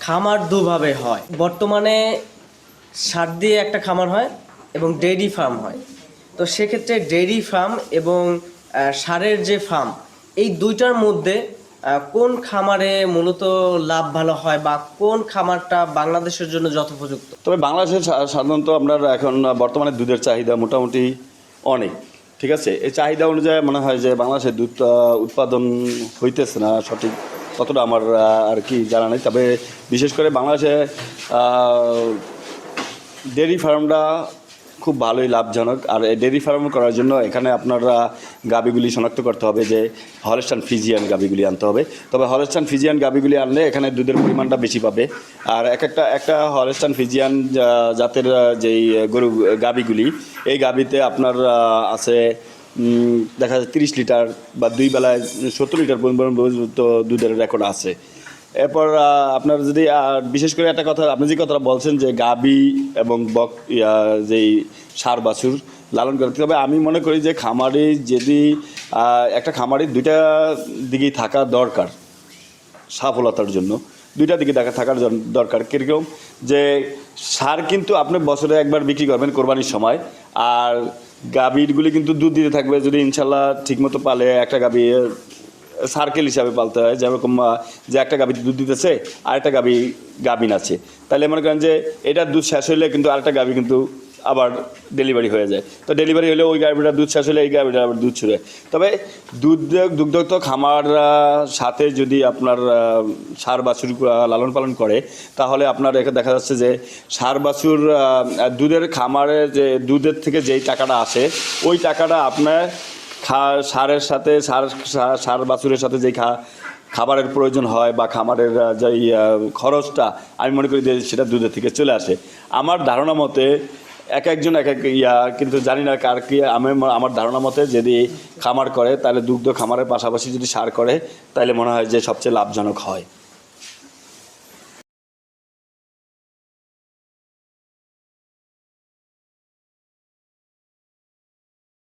খামার দুভাবে হয়। বর্তমানে সার দিয়ে একটা খামার হয় এবং ডেইরি ফার্ম হয়। তো সেক্ষেত্রে ডেইরি ফার্ম এবং সারের যে ফার্ম এই দুইটার মধ্যে কোন খামারে মূলত লাভ ভালো হয় বা কোন খামারটা বাংলাদেশের জন্য যথোপযুক্ত? তবে বাংলাদেশে সা- সাধারণত আপনার এখন বর্তমানে দুধের চাহিদা মোটামুটি অনেক ঠিক আছে? এই চাহিদা অনুযায়ী মনে হয় যে বাংলাদেশে দুধ আহ, উৎপাদন হইতেছে না সঠিক ততটা আমার আর কি জানা নেই। তবে বিশেষ করে বাংলাদেশে ডেয়ারি ফার্মটা খুব ভালোই লাভজনক। আর এই ডেয়ারি ফার্ম করার জন্য এখানে আপনারা গাবিগুলি শনাক্ত করতে হবে যে হলস্টান ফিজিয়ান গাবিগুলি আনতে হবে। তবে হলস্টান ফিজিয়ান গাবিগুলি আনলে এখানে দুধের পরিমাণটা বেশি পাবে। আর এক একটা একটা হলস্টান ফিজিয়ান জাতের যেই গরু, গাবিগুলি, এই গাবিতে আপনার আছে দেখা যায় তিরিশ লিটার বা দুই বেলায় সত্তর লিটার পর্যন্ত দুধের রেকর্ড আছে। এরপর আপনার যদি বিশেষ করে একটা কথা, আপনি যে কথাটা বলছেন যে গাবি এবং বক যেই সার বাছুর লালন করে তবে আমি মনে করি যে খামারি যদি একটা খামারে দুইটা দিকেই থাকা দরকার সফলতার জন্য, দুইটা দিকে দেখা থাকার দরকার। কীরকম? যে সার কিন্তু আপনি বছরে একবার বিক্রি করবেন কোরবানির সময়। আর গাভীরগুলি কিন্তু দুধ দিতে থাকবে, যদি ইনশাল্লাহ ঠিকমতো পালে একটা গাভী সার্কেল হিসাবে পালতে হয়, যেরকম যে একটা গাভী দুধ দিতেছে আর একটা গাভী গাভিন আছে। তাহলে মনে করেন যে এটার দুধ শেষ হইলে কিন্তু আরেকটা গাভী কিন্তু আবার ডেলিভারি হয়ে যায়। তো ডেলিভারি হলে ওই গাভীটার দুধ শেষ হলে এই গাভীটা আবার দুধ ছুড়ে। তবে দুধ দুগ্ধ খামার সাথে যদি আপনার সার বাছুর লালন পালন করে, তাহলে আপনার এখানে দেখা যাচ্ছে যে সার বাছুর দুধের খামারে যে দুধের থেকে যেই টাকাটা আসে, ওই টাকাটা আপনার খা, সারের সাথে, সার সার বাছুরের সাথে যেই খা, খাবারের প্রয়োজন হয় বা খামারের যেই খরচটা, আমি মনে করি যে সেটা দুধের থেকে চলে আসে। আমার ধারণা মতে এক একজন এক এক ইয়া, কিন্তু জানি না কার কি, আমি আমার ধারণা মতে যদি খামার করে, তাহলে দুগ্ধ খামারের পাশাপাশি যদি সার করে, তাহলে মনে হয় যে সবচেয়ে লাভজনক হয়।